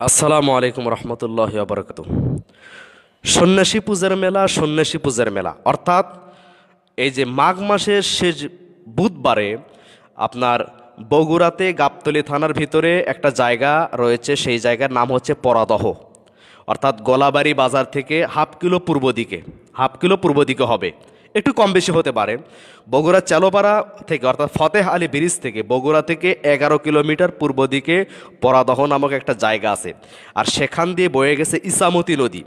আসসালামু আলাইকুম রহমতুল্লাহ বরকত সন্ন্যাসী পূজার মেলা, সন্ন্যাসী পূজার মেলা। অর্থাৎ এই যে মাঘ মাসের শেষ বুধবারে আপনার বগুড়াতে গাবতলী থানার ভিতরে একটা জায়গা রয়েছে, সেই জায়গার নাম হচ্ছে পরাদহ। অর্থাৎ গোলাবাড়ি বাজার থেকে হাফ কিলো পূর্ব দিকে, হাফ কিলো পূর্ব দিকে হবে। একটু কম বেশি হতে পারে। বগুড়া চালোপাড়া থেকে, অর্থাৎ ফতেহ আলী ব্রিজ থেকে, বগুড়া থেকে এগারো কিলোমিটার পূর্ব দিকে পরাদহ নামক একটা জায়গা আছে। আর সেখান দিয়ে বয়ে গেছে ইসামতি নদী।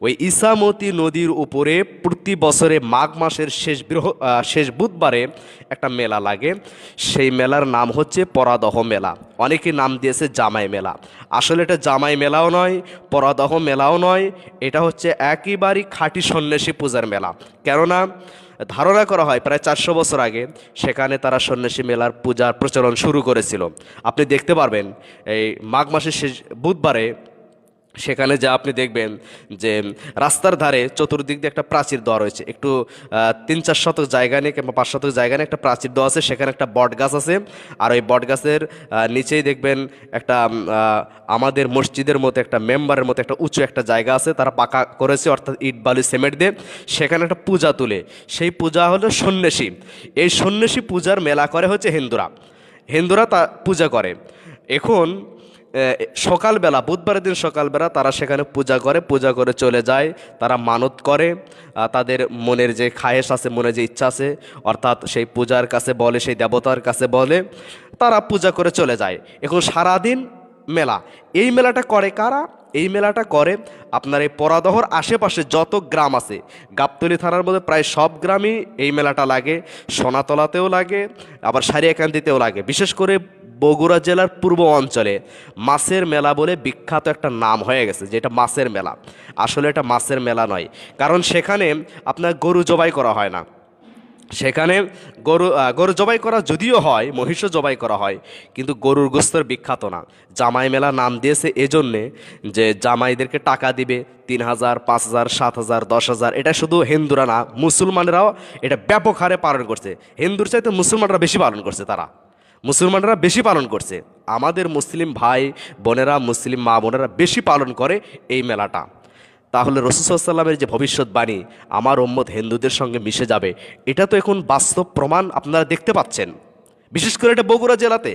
ওই ইসামতি নদীর উপরে প্রতি বছরে মাঘ মাসের শেষ বৃহ শেষ বুধবারে একটা মেলা লাগে। সেই মেলার নাম হচ্ছে পরাদহ মেলা। অনেকে নাম দিয়েছে জামাই মেলা। আসলে এটা জামাই মেলাও নয়, পরাদহ মেলাও নয়। এটা হচ্ছে একেবারেই খাঁটি সন্ন্যাসী পূজার মেলা। কেননা, ধারণা করা হয় প্রায় চারশো বছর আগে সেখানে তারা সন্ন্যাসী মেলার পূজার প্রচলন শুরু করেছিল। আপনি দেখতে পারবেন, এই মাঘ মাসের শেষ বুধবারে সেখানে যা আপনি দেখবেন যে রাস্তার ধারে চতুর্দিক দিয়ে একটা প্রাচীর দেওয়া রয়েছে। একটু তিন চার শতক জায়গা নিয়ে কিংবা পাঁচ শতক জায়গা নিয়ে একটা প্রাচীর দেওয়া আছে। সেখানে একটা বট গাছ আছে। আর ওই বট গাছের নিচেই দেখবেন একটা আমাদের মসজিদের মতো একটা মেম্বারের মতো একটা উঁচু একটা জায়গা আছে। তারা পাকা করেছে, অর্থাৎ ইট, বালি, সিমেন্ট দিয়ে। সেখানে একটা পূজা তুলে। সেই পূজা হলো সন্ন্যাসী। এই সন্ন্যাসী পূজার মেলা করে হচ্ছে হিন্দুরা। হিন্দুরা তা পূজা করে। এখন সকালবেলা, বুধবারের দিন সকালবেলা তারা সেখানে পূজা করে পূজা করে চলে যায়, তারা মানত করে তাদের মনের যে খায়েশ আছে, মনের যে ইচ্ছা আছে, অর্থাৎ সেই পূজার কাছে বলে, সেই দেবতার কাছে বলে, তারা পূজা করে চলে যায়। এখন সারাদিন মেলা। এই মেলাটা করে কারা? এই মেলাটা করে আপনার এই পরাদহর আশেপাশে যত গ্রাম আছে, গাবতলী থানার মধ্যে প্রায় সব গ্রামই এই মেলাটা লাগে, সোনাতলাতেও লাগে, আবার সারিয়াকান্দিতেও লাগে। বিশেষ করে বগুড়া জেলার পূর্ব অঞ্চলে মাছের মেলা বলে বিখ্যাত একটা নাম হয়ে গেছে, যেটা মাছের মেলা। আসলে এটা মাছের মেলা নয়, কারণ সেখানে আপনার গরু জবাই করা হয় না। সেখানে গরু গরু জবাই করা যদিও হয় মহিষও জবাই করা হয়, কিন্তু গরুর গোস্তর বিখ্যাত না। জামাই মেলা নাম দিয়েছে এজন্যে যে জামাইদেরকে টাকা দিবে, তিন হাজার, পাঁচ হাজার, সাত হাজার, দশ হাজার, এটা শুধু হিন্দুরা না, মুসলমানরাও এটা ব্যাপক হারে পালন করছে। হিন্দুর চাইতে মুসলমানরা বেশি পালন করছে তারা। মুসলমানরা বেশি পালন করছে। আমাদের মুসলিম ভাই বোনেরা, মুসলিম মা বোনেরা বেশি পালন করে এই মেলাটা। তাহলে রসুসাল্লামের যে ভবিষ্যৎবাণী আমার ওম্মত হিন্দুদের সঙ্গে মিশে যাবে, এটা তো এখন বাস্তব প্রমাণ আপনারা দেখতে পাচ্ছেন। বিশেষ করে এটা বগুড়া জেলাতে।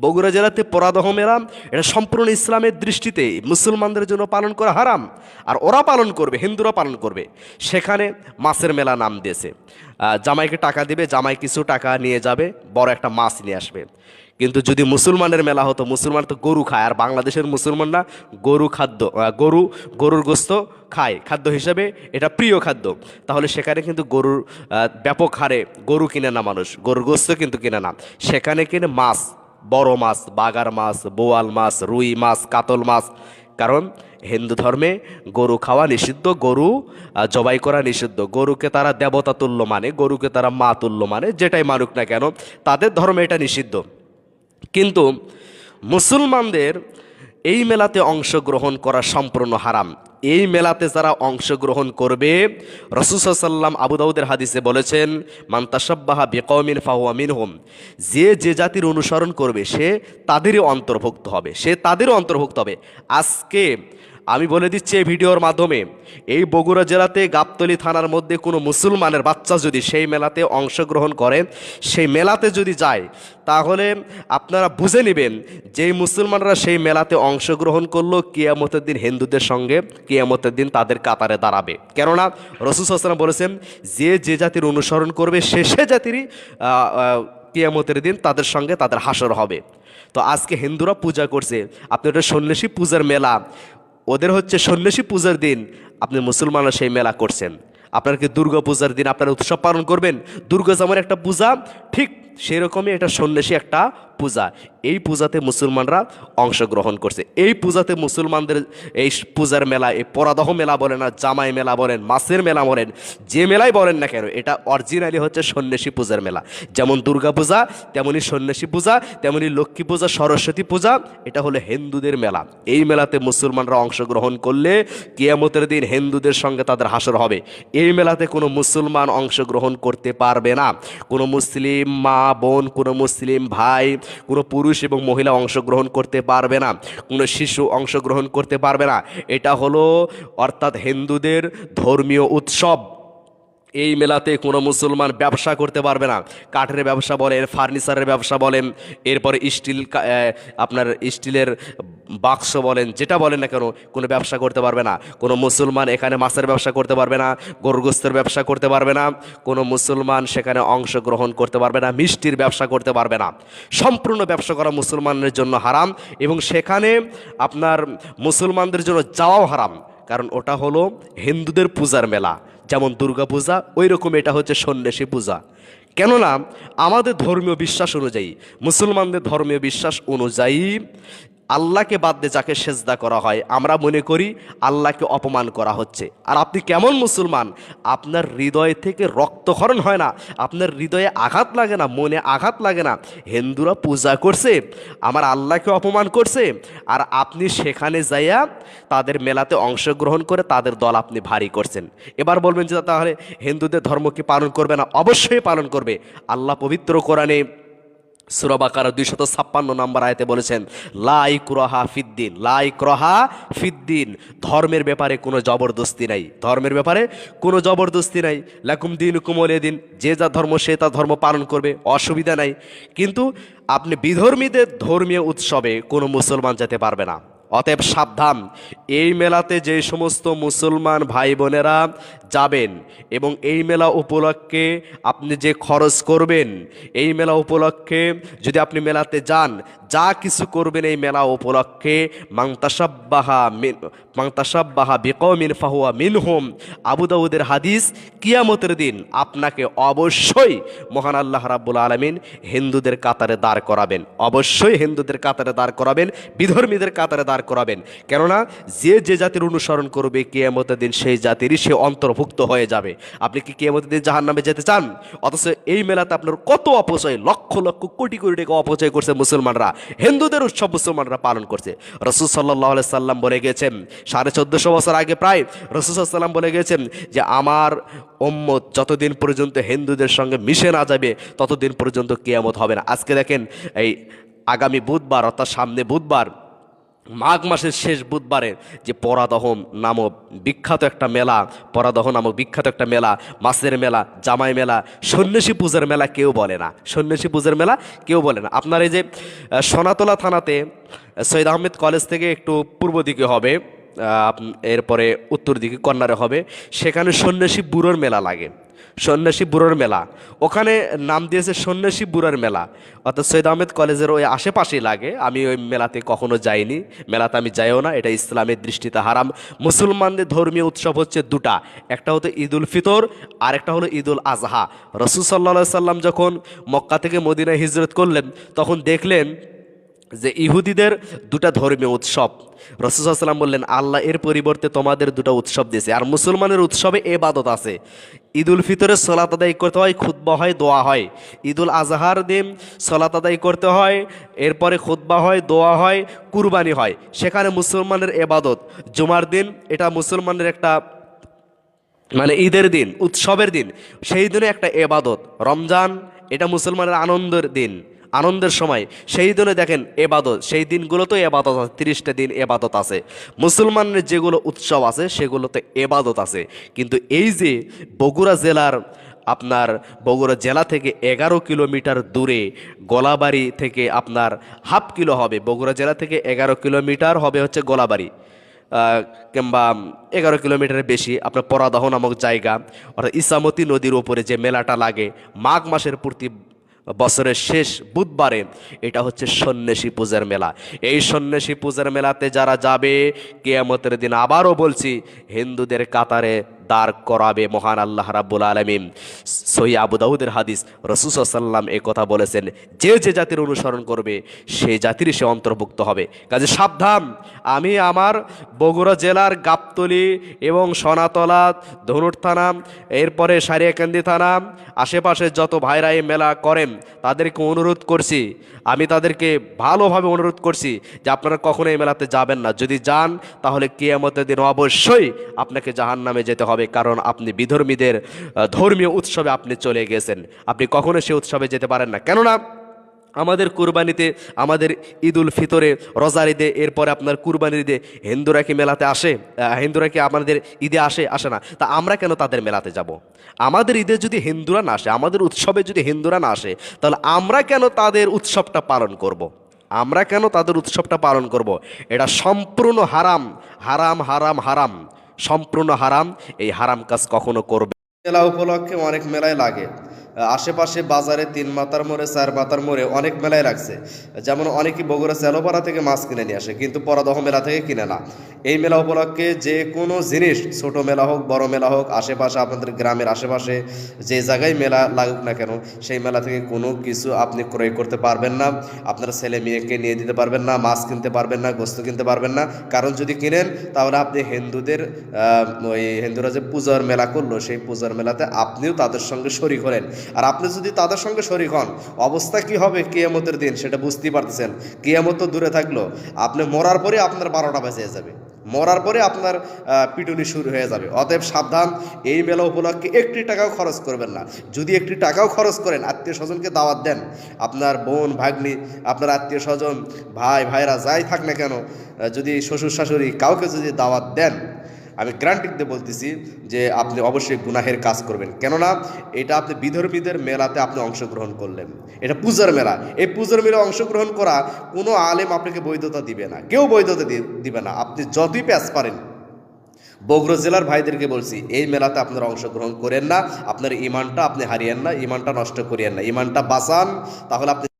বগুড়া জেলাতে পরাদহ মেলা, এটা সম্পূর্ণ ইসলামের দৃষ্টিতে মুসলমানদের জন্য পালন করা হারাম, আর ওরা পালন করবে, হিন্দুরা পালন করবে। সেখানে মাছের মেলা নাম দিয়েছে। জামাইকে টাকা দিবে, জামাই কিছু টাকা নিয়ে যাবে, বড় একটা মাছ নিয়ে আসবে। কিন্তু যদি মুসলমানের মেলা হতো, মুসলমান তো গরু খায়, আর বাংলাদেশের মুসলমানরা গরু খাদ্য গরু, গরুর গোস্ত খায়। খাদ্য হিসেবে এটা প্রিয় খাদ্য। তাহলে সেখানে কিন্তু গরুর ব্যাপক হারে গরু কিনে না মানুষ, গরুর গোস্ত কিন্তু কিনে না। সেখানে কিনে মাছ, বড় মাছ, বাগার মাছ, বোয়াল মাছ, রুই মাছ, কাতল মাছ। কারণ হিন্দু ধর্মে গরু খাওয়া নিষিদ্ধ, গরু জবাই করা নিষিদ্ধ। গরুকে তারা দেবতা তুল্য মানে গরুকে তারা মা তুল্য মানে যেটাই মানুক না কেন, তাদের ধর্মে এটা নিষিদ্ধ। কিন্তু মুসলমানদের এই মেলাতে অংশগ্রহণ করা সম্পূর্ণ হারাম। এই মেলাতে যারা অংশগ্রহণ করবে রসুসাল্লাম আবু দাউদের হাদিসে বলেছেন মান্তাসাব্বাহা বেকমিন ফাহুয়ামিন হোম যে যে জাতির অনুসরণ করবে, সে তাদেরই অন্তর্ভুক্ত হবে, সে তাদেরও অন্তর্ভুক্ত হবে। আজকে আমি বলে দিচ্ছি এই ভিডিওর মাধ্যমে, এই বগুড়া জেলাতে গাবতলী থানার মধ্যে কোনো মুসলমানের বাচ্চা যদি সেই মেলাতে অংশগ্রহণ করে, সেই মেলাতে যদি যায়, তাহলে আপনারা বুঝে নেবেন যেই মুসলমানরা সেই মেলাতে অংশগ্রহণ করল কিয়ামতের দিন হিন্দুদের সঙ্গে, কিয়ামতের দিন তাদের কাতারে দাঁড়াবে। কেননা রসুল হাসান বলেছেন, যে যে জাতির অনুসরণ করবে, সে সে জাতিরই কিয়ামতের দিন তাদের সঙ্গে তাদের হাসর হবে। তো আজকে হিন্দুরা পূজা করছে, আপনি ওটা সন্ন্যাসী পূজার মেলা ওদের হচ্ছে সন্ন্যাসী পূজার দিন আপনি মুসলমানরা সেই মেলা করছেন। আপনার কি দুর্গা পূজার দিন আপনারা উৎসব পালন করবেন? দুর্গা যেমন একটা পূজা, ঠিক সেরকমই এটা সন্ন্যাসী একটা পূজা, এই পূজাতে মুসলমানরা অংশগ্রহণ করছে। এই পূজাতে মুসলমানদের এই পূজার মেলা, এই পরাদহ মেলা বলেন না জামাই মেলা বলেন, মাছের মেলা বলেন, যে মেলাই বলেন না কেন, এটা অরিজিনালি হচ্ছে সন্ন্যাসী পূজার মেলা। যেমন দুর্গা পূজা, তেমনি সন্ন্যাসী পূজা, তেমনি লক্ষ্মী পূজা, সরস্বতী পূজা, এটা হলো হিন্দুদের মেলা। এই মেলাতে মুসলমানরা অংশগ্রহণ করলে কিয়ামতের দিন হিন্দুদের সঙ্গে তাদের হাসর হবে। এই মেলাতে কোনো মুসলমান অংশগ্রহণ করতে পারবে না। কোনো মুসলিম মা, বোন, কোনো মুসলিম ভাই কোনো পুরুষ এবং মহিলা অংশগ্রহণ করতে পারবে না, কোনো শিশু অংশগ্রহণ করতে পারবে না। এটা হলো, অর্থাৎ হিন্দুদের ধর্মীয় উৎসব। এই মেলাতে কোনো মুসলমান ব্যবসা করতে পারবে না। কাঠের ব্যবসা বলেন ফার্নিচারের ব্যবসা বলেন, এরপরে স্টিল আপনার স্টিলের বাক্স বলেন, যেটা বলেন না কেন, কোনো ব্যবসা করতে পারবে না। কোনো মুসলমান এখানে মাছের ব্যবসা করতে পারবে না, গরুগোস্তের ব্যবসা করতে পারবে না, কোনো মুসলমান সেখানে অংশগ্রহণ করতে পারবে না, মিষ্টির ব্যবসা করতে পারবে না। সম্পূর্ণ ব্যবসা করা মুসলমানের জন্য হারাম এবং সেখানে আপনার মুসলমানদের জন্য যাওয়াও হারাম, কারণ ওটা হলো হিন্দুদের পূজার মেলা। যেমন দুর্গা পূজা ওই রকম এটা হচ্ছে সন্ন্যাসী পূজা। কেননা, আমাদের ধর্মীয় বিশ্বাস অনুযায়ী, মুসলমানদের ধর্মীয় বিশ্বাস অনুযায়ী আল্লাহকে বাদ দিয়ে যাকে সেজদা করা হয়, আমরা মনে করি আল্লাহকে অপমান করা হচ্ছে। আর আপনি কেমন মুসলমান? আপনার হৃদয় থেকে রক্তক্ষরণ হয় না, আপনার হৃদয়ে আঘাত লাগে না, মনে আঘাত লাগে না। হিন্দুরা পূজা করছে, আমার আল্লাহকে অপমান করছে, আর আপনি সেখানে যাইয়া তাদের মেলাতে অংশগ্রহণ করে তাদের দল আপনি ভারী করছেন। এবার বলবেন যে তাহলে হিন্দুদের ধর্ম কি পালন করবে না? অবশ্যই পালন করবে। আল্লাহ পবিত্র কোরআনে সুরবাকার দুইশত ছাপ্পান্ন নম্বর আয়তে বলেছেন লাই ক্রহা ফিদ্দিন লাই ক্রহা ফিদ্দিন ধর্মের ব্যাপারে কোনো জবরদস্তি নাই, ধর্মের ব্যাপারে কোনো জবরদস্তি নাই, লাকুম দিন কুমলে দিন যে যা ধর্ম সে তা ধর্ম পালন করবে, অসুবিধা নাই। কিন্তু আপনি বিধর্মীদের ধর্মীয় উৎসবে কোনো মুসলমান যেতে পারবে না। অতএব সাবধান। এই মেলাতে যে সমস্ত মুসলমান ভাই বোনেরা যাবেন এবং এই মেলা উপলক্ষে আপনি যে খরচ করবেন, এই মেলা উপলক্ষে যদি আপনি মেলাতে যান, যা কিছু করবেন এই মেলা উপলক্ষে মাংতাসাব্বাহা মিন মাংতাসাব্বাহা বিকমিন ফাহুয়া মিনহুম আবু দাউদের হাদিস কিয়ামতের দিন আপনাকে অবশ্যই মহান আল্লাহ রাব্বুল আলমিন হিন্দুদের কাতারে দাঁড় করাবেন। অবশ্যই হিন্দুদের কাতারে দাঁড় করাবেন, বিধর্মীদের কাতারে দাঁড় করাবেন। কেননা যে যে জাতির অনুসরণ করবে কিয়ামতের দিন, সেই জাতিরই সে অন্তর্ভুক্ত হয়ে যাবে। আপনি কি কিয়ামতের দিন জাহান নামে যেতে চান? অথচ এই মেলাতে আপনার কত অপচয়, লক্ষ লক্ষ, কোটি কোটি টাকা অপচয় করছে মুসলমানরা। হিন্দুদের উৎসব মুসলমানরা পালন করছে। রসুল সাল্লাহ সাল্লাম বলে গেছেন সাড়ে চোদ্দশো বছর আগে প্রায় রসুল সাল্লাম বলে গেছেন যে, আমার ওম্মত যতদিন পর্যন্ত হিন্দুদের সঙ্গে মিশে না যাবে, ততদিন পর্যন্ত কেয়ামত হবে না। আজকে দেখেন, এই আগামী বুধবার, অর্থাৎ সামনে বুধবার মাঘ মাসের শেষ বুধবারে যে পরাদহন নামক বিখ্যাত একটা মেলা পরাদহ নামক বিখ্যাত একটা মেলা মাছের মেলা, জামাই মেলা, সন্ন্যাসী পূজার মেলা কেউ বলে না। সন্ন্যাসী পূজার মেলা কেউ বলে না। আপনার এই যে সোনাতলা থানাতে সৈয়দ আহমেদ কলেজ থেকে একটু পূর্ব দিকে হবে। এরপরে উত্তর দিকে কন্যারে হবে। সেখানে সন্ন্যাসী বুড়োর মেলা লাগে। সন্ন্যাসী বুড়োর মেলা। ওখানে নাম দিয়েছে সন্ন্যাসী বুড়োর মেলা। অর্থাৎ সৈয়দ আহমেদ কলেজের ওই আশেপাশেই লাগে। আমি ওই মেলাতে কখনো যাইনি। মেলাতে আমি যাইও না। এটা ইসলামের দৃষ্টিতে হারাম। মুসলমানদের ধর্মীয় উৎসব হচ্ছে দুটা। একটা হতো ঈদ উল ফিতর আর একটা হলো ঈদ উল আজহা। রসুল সাল্লা সাল্লাম যখন মক্কা থেকে মদিনায় হিজরত করলেন, তখন দেখলেন যে ইহুদিদের দুটা ধর্মীয় উৎসব। রসুসাল্লাম বললেন, আল্লাহ এর পরিবর্তে তোমাদের দুটো উৎসব দিয়েছে। আর মুসলমানের উৎসবে এবাদত আছে। ঈদ উল ফিতরে সলাত আদায় করতে হয়, খুতবা হয়, দোয়া হয়। ঈদ উল আজহার দিন সলাত আদায় করতে হয়, এরপরে খুতবা হয়, দোয়া হয়, কুরবানি হয়। সেখানে মুসলমানের এবাদত জুমার দিন, এটা মুসলমানের একটা মানে ঈদের দিন, উৎসবের দিন। সেই দিনে একটা এবাদত রমজান, এটা মুসলমানের আনন্দের দিন। আনন্দের সময়। সেই দিনে দেখেন এবাদত, সেই দিনগুলোতেও এবাদত আছে, তিরিশটা দিন এবাদত আছে। মুসলমানের যেগুলো উৎসব আছে, সেগুলোতে এবাদত আছে। কিন্তু এই যে বগুড়া জেলার আপনার বগুড়া জেলা থেকে এগারো কিলোমিটার দূরে গোলাবাড়ি থেকে আপনার হাফ কিলো হবে, বগুড়া জেলা থেকে এগারো কিলোমিটার হবে হচ্ছে গোলাবাড়ি। কিংবা এগারো কিলোমিটারের বেশি আপনার পরাদহ নামক জায়গা, অর্থাৎ ইসামতি নদীর ওপরে যে মেলাটা লাগে, মাঘ মাসের প্রতি বছরের শেষ বুধবারে এটা হচ্ছে সন্ন্যাসী পূজার মেলা। এই সন্ন্যাসী পূজার মেলাতে যারা যাবে, কেয়ামতের দিন আবারও বলছি, হিন্দুদের কাতারে দাঁড় করাবে মহান আল্লাহ রাব্বুল আলমিন। আবু দাউদের হাদিস রসুসাল্লাম এ কথা বলেছেন, যে যে জাতির অনুসরণ করবে সেই জাতির সে অন্তর্ভুক্ত হবে। কাজে সাবধান, আমি আমার বগুড়া জেলার গাবতলি এবং সনাতলা, ধনুর থানা, এরপরে সারিয়াকান্দি থানা, আশেপাশে যত ভাইরা এই মেলা করেন, তাদেরকে অনুরোধ করছি, আমি তাদেরকে ভালোভাবে অনুরোধ করছি যে আপনারা কখনো এই মেলাতে যাবেন না। যদি যান, তাহলে কিয়ামতের দিন অবশ্যই আপনাকে জাহান নামে যেতে হবে। কারণ আপনি বিধর্মীদের ধর্মীয় উৎসবে আপনি চলে গেছেন। আপনি কখনো সে উৎসবে যেতে পারেন না। কেননা আমাদের কুরবানিতে, আমাদের ঈদুল ফিতরে, রোজার ঈদে, এরপরে আপনার কুরবানির ঈদে হিন্দুরা কি মেলাতে আসে? হিন্দুরা কি আমাদের ঈদে আসে? আসে না। তা আমরা কেন তাদের মেলাতে যাব? আমাদের ঈদে যদি হিন্দুরা না আসে, আমাদের উৎসবে যদি হিন্দুরা না আসে, তাহলে আমরা কেন তাদের উৎসবটা পালন করব। আমরা কেন তাদের উৎসবটা পালন করব। এটা সম্পূর্ণ হারাম। হারাম হারাম হারাম। সম্পূর্ণ হারাম এই হারাম কাজ কখনো করবে। মেলা উপলক্ষে অনেক মেলায় লাগে। আশেপাশে বাজারে তিন মাথার মোড়ে, চার মাথার মোড়ে অনেক মেলায় রাখছে। যেমন অনেকেই বগুড়া সেলোপাড়া থেকে মাছ কিনে নিয়ে আসে, কিন্তু পরাদহ মেলা থেকে কিনে না। এই মেলা উপলক্ষে যে কোনো জিনিস, ছোট মেলা হোক, বড় মেলা হোক, আশেপাশে আপনাদের গ্রামের আশেপাশে যে জায়গায় মেলা লাগুক না কেন, সেই মেলা থেকে কোনো কিছু আপনি ক্রয় করতে পারবেন না। আপনার ছেলে মেয়েকে নিয়ে দিতে পারবেন না, মাছ কিনতে পারবেন না, গোস্ত কিনতে পারবেন না। কারণ যদি কিনেন, তাহলে আপনি হিন্দুদের ওই হিন্দুরা যে পূজার মেলা করল, সেই পূজার মেলাতে আপনিও তাদের সঙ্গে শরিক হলেন। আর আপনি যদি তাদের সঙ্গে শরিক হন, অবস্থা কি হবে কেয়ামতের দিন সেটা বুঝতেই পারতেছেন। কেয়ামত তো দূরে থাকল। আপনি মরার পরে আপনার বারোটা বেজে যাবে। মরার পরে আপনার পিটুনি শুরু হয়ে যাবে। অতএব সাবধান, এই মেলা উপলক্ষে একটি টাকাও খরচ করবেন না। যদি একটি টাকাও খরচ করেন, আত্মীয় স্বজনকে দাওয়াত দেন, আপনার বোন, ভাগ্নি, আপনার আত্মীয় স্বজন, ভাই, ভাইরা যাই থাক না কেন যদি শ্বশুর শাশুড়ি কাউকে যদি দাওয়াত দেন আমি গ্রান্টিক দিয়ে বলতেছি যে আপনি অবশ্যই গুনাহের কাজ করবেন। কেননা এটা আপনি বিধর্মীদের মেলাতে আপনি অংশগ্রহণ করলেন। এটা পূজার মেলা। এই পূজার মেলায় অংশগ্রহণ করা কোনো আলেম আপনাকে বৈধতা দিবে না। কেউ বৈধতা দিবে না। আপনি যতই প্যাস পারেন। বগুড়া জেলার ভাইদেরকে বলছি, এই মেলাতে আপনারা অংশগ্রহণ করেন না। আপনার ইমানটা আপনি হারিয়েন না, ইমানটা নষ্ট করিয়েন না। ইমানটা বাঁচান। তাহলে আপনি